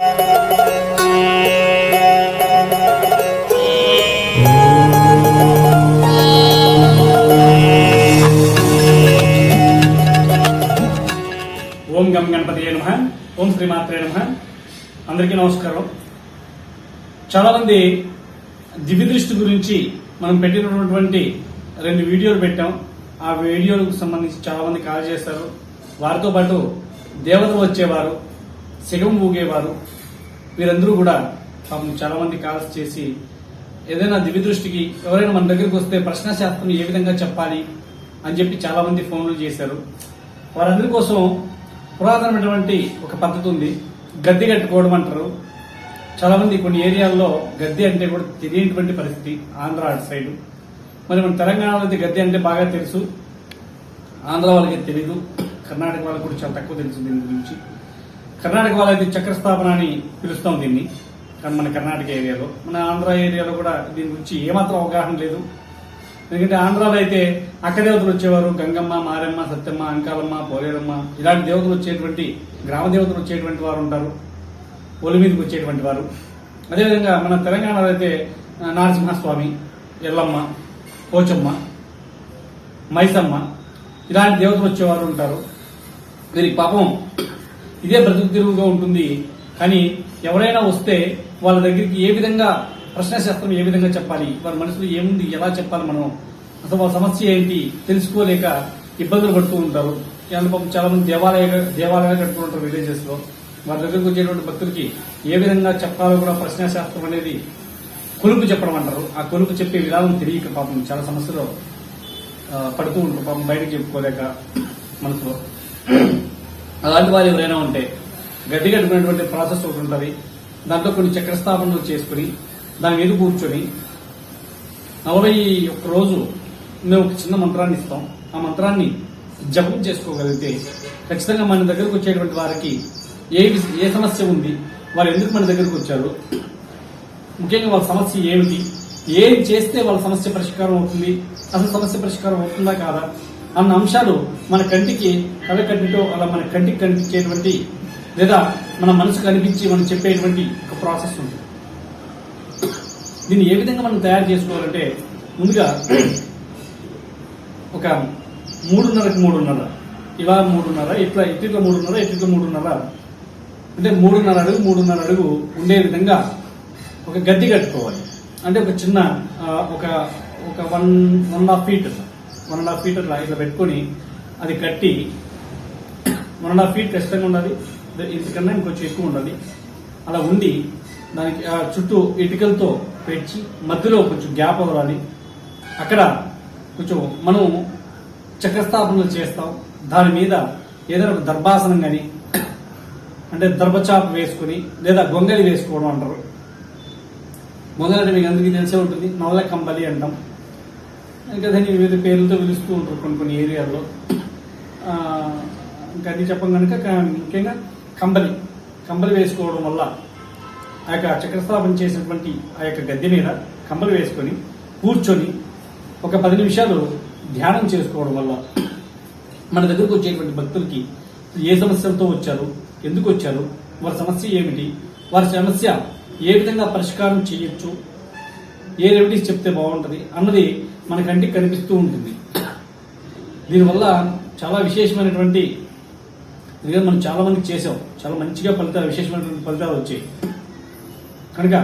ఓం గం గణపతి నమ. ఓం శ్రీమాత్రే నమ. అందరికీ నమస్కారం. చాలా మంది దివ్య దృష్టి గురించి మనం పెట్టినటువంటి రెండు వీడియోలు పెట్టాం. ఆ వీడియోలకు సంబంధించి చాలా మంది కాల్ చేస్తారు వారితో పాటు దేవతలు వచ్చేవారు. సెగం ఊగేవారు వీరందరూ కూడా పాపం చాలా మంది కాల్స్ చేసి ఏదైనా దివిదృష్టికి ఎవరైనా మన దగ్గరికి వస్తే ప్రశ్న శాస్త్రం ఏ విధంగా చెప్పాలి అని చెప్పి చాలా మంది ఫోన్లు చేశారు. వారందరి కోసం పురాతనమైనటువంటి ఒక పద్ధతి ఉంది. గద్దె కట్టుకోవడం అంటారు. చాలా మంది కొన్ని ఏరియాల్లో గద్దె అంటే కూడా తెలియనటువంటి పరిస్థితి ఆంధ్ర అటు సైడ్. మరి మన తెలంగాణలో అయితే గద్దె అంటే బాగా తెలుసు. ఆంధ్ర వాళ్ళకి తెలీదు కర్ణాటక వాళ్ళకి కూడా చాలా తక్కువ తెలుసు దీని గురించి. కర్ణాటక వాళ్ళైతే చక్రస్థాపన అని పిలుస్తాం దీన్ని. కానీ మన కర్ణాటక ఏరియాలో. మన ఆంధ్ర ఏరియాలో కూడా దీని గురించి ఏమాత్రం అవగాహన లేదు. ఎందుకంటే ఆంధ్రాలో అయితే అక్క దేవతలు వచ్చేవారు. గంగమ్మ మారమ్మ సత్యమ్మ అంకాలమ్మ పోలేరమ్మ. ఇలాంటి దేవతలు వచ్చేటువంటి గ్రామ దేవతలు వచ్చేటువంటి వారు ఉంటారు. ఒలి మీదకి వచ్చేటువంటి వారు. అదేవిధంగా మన తెలంగాణలో అయితే నారసింహస్వామి నరసింహస్వామి ఎల్లమ్మ పోచమ్మ మైసమ్మ ఇలాంటి దేవతలు వచ్చేవారు ఉంటారు. దీనికి పాపం ఇదే బ్రతుకు తిరుగుగా ఉంటుంది. కానీ ఎవరైనా వస్తే వాళ్ళ దగ్గరికి ఏ విధంగా ప్రశ్నశాస్త్రం ఏ విధంగా చెప్పాలి? వారి మనసులో ఏముంది? ఎలా చెప్పాలి మనం? అసలు వాళ్ళ సమస్య ఏంటి? తెలుసుకోలేక ఇబ్బందులు పడుతూ ఉంటారు. పాపం చాలా మంది దేవాలయ దేవాలయాలు కట్టుకుని ఉంటారు విలేజెస్లో వారి దగ్గరకు వచ్చేటువంటి భక్తులకి ఏ విధంగా చెప్పాలో కూడా ప్రశ్నశాస్త్రం అనేది కొలుపు చెప్పడం అంటారు. ఆ కొలుపు చెప్పే విధానం తెలియక పాపం చాలా సమస్యలు పడుతూ ఉంటారు. పాపం బయటకు చెప్పుకోలేక మనసులో. అలాంటి వారు ఎవరైనా ఉంటే గడ్డి గడిపినటువంటి ప్రాసెస్ ఒకటి ఉంటుంది. దాంట్లో కొన్ని చక్రస్థాపనలు చేసుకుని దాని మీద కూర్చొని నలభై ఒక్క రోజు మేము ఒక చిన్న మంత్రాన్ని ఇస్తాం. ఆ మంత్రాన్ని జపం చేసుకోగలిగితే ఖచ్చితంగా మన దగ్గరకు వచ్చేటువంటి వారికి ఏ ఏ సమస్య ఉంది వారు ఎందుకు మన దగ్గరకు వచ్చారు ముఖ్యంగా వాళ్ళ సమస్య ఏమిటి ఏం చేస్తే వాళ్ళ సమస్య పరిష్కారం అవుతుంది అసలు సమస్య పరిష్కారం అవుతుందా కాదా అన్న అంశాలు మన కంటికి కళ్ళ కంటితో అలా మన కంటికి కనిపించేటువంటి లేదా మన మనసు కనిపించి మనం చెప్పేటువంటి ఒక ప్రాసెస్ ఉంది. దీన్ని ఏ విధంగా మనం తయారు చేసుకోవాలంటే ముందుగా ఒక మూడున్నరకు మూడున్నర. ఇలా మూడున్నర ఇట్లా ఇట్లా మూడున్నర ఇట్లా మూడున్నర. అంటే మూడున్నర అడుగు మూడున్నర అడుగు ఉండే విధంగా ఒక గడ్డి కట్టుకోవాలి. అంటే ఒక చిన్న ఒక ఒక one one half feet one and half feet అట్లా ఇట్లా పెట్టుకొని అది కట్టి వన్ అండ్ హాఫ్ ఫీట్ ఖచ్చితంగా ఉండాలి. ఇంతకన్నా ఇంకొంచెం ఎక్కువ ఉండాలి. అలా ఉండి దానికి ఆ చుట్టూ ఇటుకలతో పెంచి మధ్యలో కొంచెం గ్యాప్ అవ్వాలి. అక్కడ కొంచెం మనం చక్రస్థాపనలు చేస్తాం. దాని మీద ఏదైనా ఒక దర్భాసనం కానీ అంటే దర్భచాప వేసుకుని లేదా గొంగలి వేసుకోవడం అంటారు. గొంగలి అంటే మీకు అందరికీ తెలిసే ఉంటుంది. నవల కంబలి అంటాం. ఇంకా దాన్ని వివిధ పేర్లతో పిలుస్తూ ఉంటారు కొన్ని కొన్ని ఏరియాల్లో. ఇంకా అది చెప్పం కనుక ముఖ్యంగా కంబలి. కంబలి వేసుకోవడం వల్ల ఆ యొక్క చక్రస్థాపన చేసినటువంటి ఆ యొక్క గద్దె మీద కంబలి వేసుకొని కూర్చొని ఒక పది నిమిషాలు ధ్యానం చేసుకోవడం వల్ల మన దగ్గరకు వచ్చేటువంటి భక్తులకి ఏ సమస్యలతో వచ్చారు ఎందుకు వచ్చారు వారి సమస్య ఏమిటి వారి సమస్య ఏ విధంగా పరిష్కారం చేయొచ్చు ఏ రెమెడీస్ చెప్తే బాగుంటుంది అన్నది మన కంటికి కనిపిస్తూ ఉంటుంది. దీనివల్ల చాలా విశేషమైనటువంటి ఇదిగా మనం చాలా మందికి చేసాం. చాలా మంచిగా ఫలితాలు విశేషమైనటువంటి ఫలితాలు వచ్చాయి. కనుక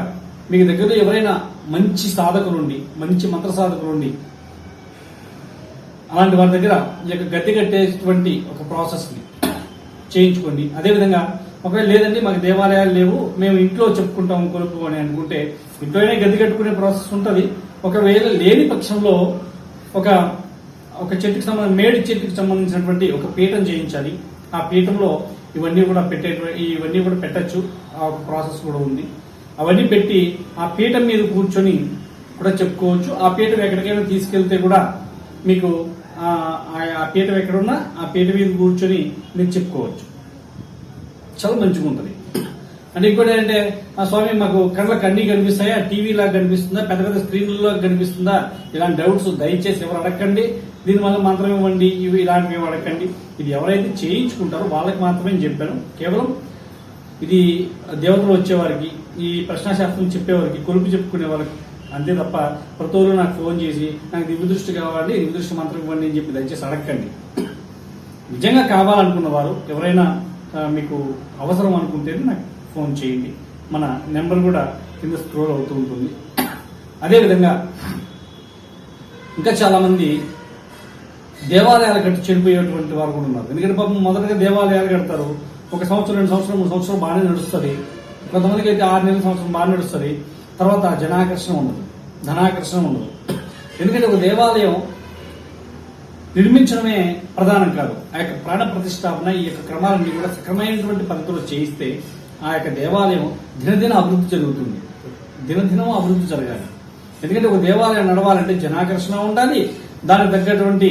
మీకు దగ్గరలో ఎవరైనా మంచి సాధకులు ఉండి మంచి మంత్ర సాధకులు ఉండి అలాంటి వారి దగ్గర ఈ యొక్క గట్టి కట్టేటువంటి ఒక ప్రాసెస్ని చేయించుకోండి. అదేవిధంగా ఒకవేళ లేదండి మాకు దేవాలయాలు లేవు మేము ఇంట్లో చెప్పుకుంటాం కొనుక్కోని అని అనుకుంటే ఇంట్లోనే గది కట్టుకునే ప్రాసెస్ ఉంటుంది. ఒకవేళ లేని పక్షంలో ఒక ఒక చెట్టుకి సంబంధించిన మేడి చెట్టుకి సంబంధించినటువంటి ఒక పీఠం చేయించాలి. ఆ పీఠంలో ఇవన్నీ కూడా పెట్టే ఇవన్నీ కూడా పెట్టచ్చు. ఆ ఒక ప్రాసెస్ కూడా ఉంది. అవన్నీ పెట్టి ఆ పీఠం మీద కూర్చొని కూడా చెప్పుకోవచ్చు. ఆ పీఠం ఎక్కడికైనా తీసుకెళ్తే కూడా మీకు ఆ ఆ పీఠం ఎక్కడున్నా ఆ పీఠం మీద కూర్చొని మీరు చెప్పుకోవచ్చు. చాలా మంచిగా ఉంటుంది అండ్ ఇంకోటి ఏంటంటే ఆ స్వామి మాకు కళ్ళకు అన్ని కనిపిస్తాయా? టీవీ లాగా కనిపిస్తుందా? పెద్ద పెద్ద స్క్రీన్లలో కనిపిస్తుందా? ఇలాంటి డౌట్స్ దయచేసి ఎవరు అడగండి దీని వల్ల మాత్రం ఇవ్వండి. ఇవి ఇలాంటివి అడగండి ఇది ఎవరైతే చేయించుకుంటారో వాళ్ళకి మాత్రమే చెప్పాను. కేవలం ఇది దేవతలు వచ్చేవారికి ఈ ప్రశ్నాశాస్త్రం చెప్పేవారికి కొలుపు చెప్పుకునే వాళ్ళకి అంతే తప్ప ప్రతి నాకు ఫోన్ చేసి నాకు దివ్య దృష్టి కావాలి దివ్య దృష్టి మంత్రం ఇవ్వండి అని చెప్పి దయచేసి అడగండి నిజంగా కావాలనుకున్న వారు ఎవరైనా మీకు అవసరం అనుకుంటే నాకు ఫోన్ చేయండి. మన నెంబర్ కూడా కింద స్క్రోల్ అవుతూ ఉంటుంది. అదేవిధంగా ఇంకా చాలామంది దేవాలయాలు కట్టి చెడిపోయేటువంటి వారు కూడా ఉన్నారు. ఎందుకంటే పాపం మొదటగా దేవాలయాలు కడతారు. ఒక సంవత్సరం రెండు సంవత్సరం మూడు సంవత్సరం బాగానే నడుస్తుంది. కొంతమందికి అయితే ఆరు నెలల సంవత్సరం బాగా నడుస్తుంది. తర్వాత జనాకర్షణ ఉండదు. ధనాకర్షణ ఉండదు. ఎందుకంటే ఒక దేవాలయం నిర్మించడమే ప్రధానం కాదు. ఆ యొక్క ప్రాణ ప్రతిష్టాపన ఈ యొక్క క్రమాలన్నీ కూడా సక్రమైనటువంటి పద్ధతిలో చేయిస్తే ఆ యొక్క దేవాలయం దినదిన అభివృద్ధి జరుగుతుంది. దినదినం అభివృద్ధి జరగాలి. ఎందుకంటే ఒక దేవాలయం నడవాలంటే జనాకర్షణ ఉండాలి దానికి తగ్గటువంటి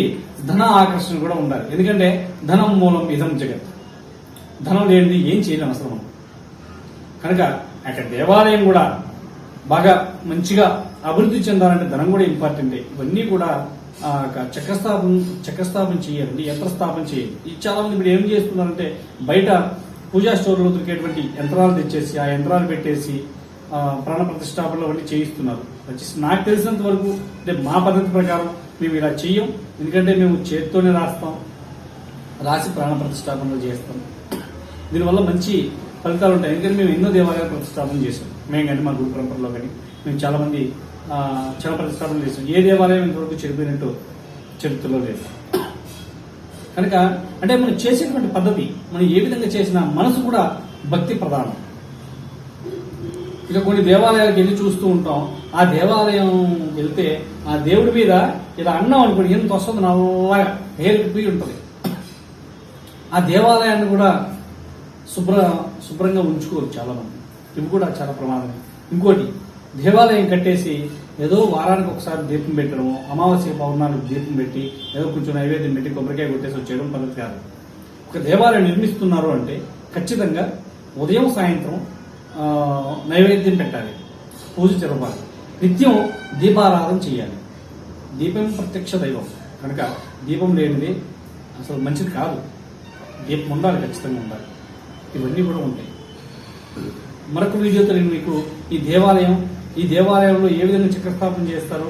ధన ఆకర్షణ కూడా ఉండాలి. ఎందుకంటే ధనం మూలం ఇదం జగత్. ధనం లేనిది ఏం చేయలేం అవసరం కనుక ఆ యొక్క దేవాలయం కూడా బాగా మంచిగా అభివృద్ధి చెందాలంటే ధనం కూడా ఇంపార్టెంట్ ఇవన్నీ కూడా ఆ యొక్క చక్రస్థాపన చక్రస్థాపన చేయాలండి యంత్రస్థాపన చేయాలి. ఇది చాలా మంది ఇప్పుడు ఏం చేస్తున్నారంటే బయట పూజా స్టోర్లో దొరికేటువంటి యంత్రాలు తెచ్చేసి ఆ యంత్రాలు పెట్టేసి ప్రాణ ప్రతిష్టాపనలు అవన్నీ చేయిస్తున్నారు. వచ్చేసి నాకు తెలిసినంత వరకు అంటే మా పద్ధతి ప్రకారం మేము ఇలా చెయ్యం ఎందుకంటే మేము చేతితోనే రాస్తాం. రాసి ప్రాణ ప్రతిష్టాపనలు చేస్తాం. దీనివల్ల మంచి ఫలితాలు ఉంటాయి. ఎందుకంటే మేము ఎన్నో దేవాలయాలు ప్రతిష్టాపన చేసాం మేము కానీ మా గురు పరంపరలో కానీ మేము చాలామంది చాలా ప్రతిష్టాపన చేసాం ఏ దేవాలయం ఇంతవరకు చెడిపోయినట్టు చరిత్రలో లేదు. కనుక అంటే మనం చేసేటువంటి పద్ధతి మనం ఏ విధంగా చేసినా మనసు కూడా భక్తి ప్రధానం. ఇక కొన్ని దేవాలయాలకు వెళ్ళి చూస్తూ ఉంటాం. ఆ దేవాలయం వెళ్తే ఆ దేవుడి మీద ఇలా అన్నం అనుకోండి ఎంత వస్తుంది నల్లగా ఏరిపోయి ఉంటుంది. ఆ దేవాలయాన్ని కూడా శుభ్ర శుభ్రంగా ఉంచుకోరు చాలా మంది ఇవి కూడా చాలా ప్రమాదమే. ఇంకోటి దేవాలయం కట్టేసి ఏదో వారానికి ఒకసారి దీపం పెట్టడము అమావాస్య పౌర్ణానికి దీపం పెట్టి ఏదో కొంచెం నైవేద్యం పెట్టి కొబ్బరికాయ కొట్టేసి వచ్చేయడం పద్ధతి కాదు. ఒక దేవాలయం నిర్మిస్తున్నారు అంటే ఖచ్చితంగా ఉదయం సాయంత్రం నైవేద్యం పెట్టాలి పూజ జరపాలి. నిత్యం దీపారాధన చేయాలి. దీపం ప్రత్యక్ష దైవం. కనుక దీపం లేనిది అసలు మంచిది కాదు. దీపం ఉండాలి ఖచ్చితంగా ఉండాలి. ఇవన్నీ కూడా ఉంటాయి. మరొక వీడియోతో నేను మీకు ఈ దేవాలయం ఈ దేవాలయంలో ఏ విధంగా చక్రస్థాపన చేస్తారు?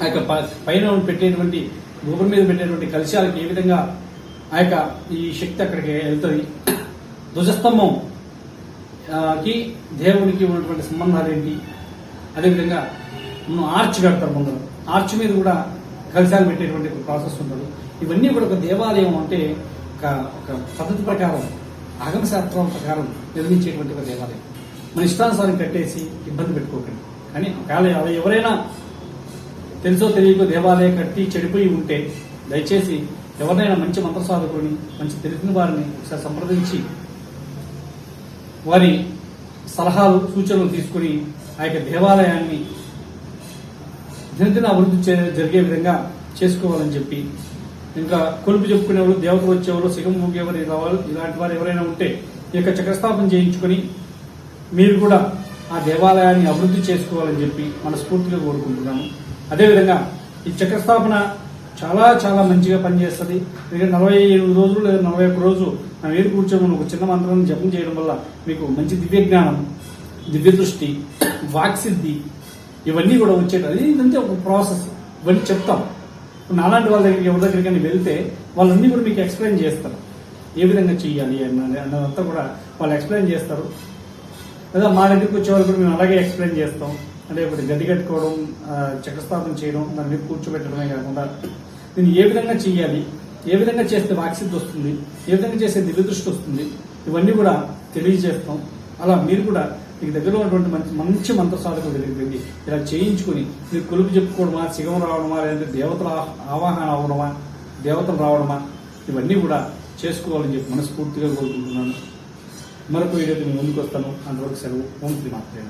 ఆ యొక్క పైన పెట్టేటువంటి గోపురం మీద పెట్టేటువంటి కలశాలకు ఏ విధంగా ఆ యొక్క ఈ శక్తి అక్కడికి వెళ్తుంది? ధ్వజస్తంభం కి దేవునికి ఉన్నటువంటి సంబంధాలు ఏంటి? అదేవిధంగా మనం ఆర్చ్ కడతాం ముందర. ఆర్చ్ మీద కూడా కలశాలు పెట్టేటువంటి ఒక ప్రాసెస్ ఉంటుంది. ఇవన్నీ కూడా ఒక దేవాలయం అంటే ఒక ఒక పద్ధతి ప్రకారం ఆగమ శాస్త్రం ప్రకారం నిర్మించేటువంటి ఒక దేవాలయం. మన ఇష్టానుసారం కట్టేసి ఇబ్బంది పెట్టుకోకండి. కానీ ఒకవేళ అలా ఎవరైనా తెలుసో తెలియకో దేవాలయం కట్టి చెడిపోయి ఉంటే దయచేసి ఎవరినైనా మంచి మంత్ర సాధకుని మంచి తెలిసిన వారిని ఒకసారి సంప్రదించి వారి సలహాలు సూచనలు తీసుకుని ఆ యొక్క దేవాలయాన్ని దినదిన అభివృద్ధి జరిగే విధంగా చేసుకోవాలని చెప్పి ఇంకా కొలుపు చెప్పుకునేవాళ్ళు దేవతలు వచ్చేవాళ్ళు సిగం ఊగేవారు ఇలాంటి వారు ఎవరైనా ఉంటే ఈ యొక్క చక్రస్థాపన చేయించుకొని మీరు కూడా ఆ దేవాలయాన్ని అభివృద్ధి చేసుకోవాలని చెప్పి మనస్ఫూర్తిగా కోరుకుంటున్నాము. అదేవిధంగా ఈ చక్రస్థాపన చాలా చాలా మంచిగా పనిచేస్తుంది. ఎందుకంటే నలభై ఎనిమిది రోజులు లేదా నలభై ఒక్క రోజు మనం ఏది కూర్చోమని ఒక చిన్న మంత్రాన్ని జపం చేయడం వల్ల మీకు మంచి దివ్య జ్ఞానం దివ్య దృష్టి వాక్సిద్ధి ఇవన్నీ కూడా వచ్చేటది. ఇదంతే ఒక ప్రాసెస్. ఇవన్నీ చెప్తాం. నాలాంటి వాళ్ళ దగ్గరికి ఎవరి దగ్గరికైనా వెళ్తే వాళ్ళన్నీ కూడా మీకు ఎక్స్ప్లెయిన్ చేస్తారు. ఏ విధంగా చేయాలి అన్నదంతా కూడా వాళ్ళు ఎక్స్ప్లెయిన్ చేస్తారు. లేదా మా దగ్గరికి వచ్చే వాళ్ళు కూడా మేము అలాగే ఎక్స్ప్లెయిన్ చేస్తాం. అంటే ఇప్పుడు గడ్డి కట్టుకోవడం చక్రస్థాపన చేయడం దాని మీద కూర్చోబెట్టడమే కాకుండా దీన్ని ఏ విధంగా చేయాలి ఏ విధంగా చేస్తే వాక్సిద్ధి వస్తుంది ఏ విధంగా చేస్తే దివ్య దృష్టి వస్తుంది ఇవన్నీ కూడా తెలియజేస్తాం. అలా మీరు కూడా మీకు దగ్గరలో ఉన్నటువంటి మంచి మంచి మంత్ర సాధకుల దగ్గరికి వెళ్ళి ఇలా చేయించుకుని మీరు కొలుపు చెప్పుకోవడమా శివం రావడమా లేదంటే దేవతల ఆవాహన అవడమా దేవతలు రావడమా ఇవన్నీ కూడా చేసుకోవాలని చెప్పి మనస్ఫూర్తిగా కోరుకుంటున్నాను. మరొక వీడియోతో నేను ముందుకు వస్తాను. అంతవరకు సెలవు. ఓం శ్రీ మాత్రమే